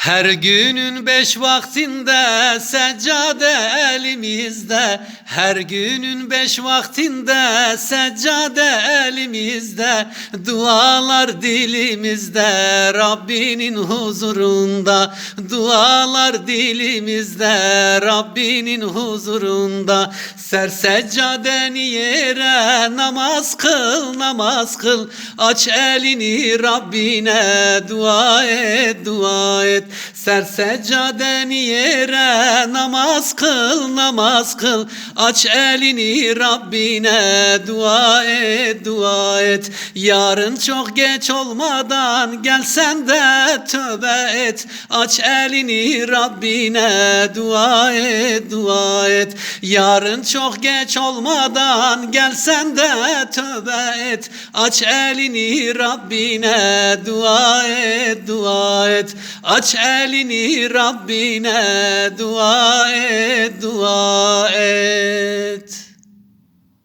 Her günün beş vaktinde seccade elimizde Her günün beş vaktinde seccade elimizde Dualar dilimizde Rabbinin huzurunda Dualar dilimizde Rabbinin huzurunda. Ser seccadeni yere namaz kıl namaz kıl Aç elini Rabbine dua et dua et Ser seccadeni yere namaz kıl namaz kıl. Aç elini Rabbine dua et dua et. Yarın çok geç olmadan gelsen de tövbe et Aç elini Rabbine dua et dua et. Yarın çok geç olmadan gelsen de tövbe et. Aç elini Rabbine dua et dua et. Aç elini Rabbine dua et dua et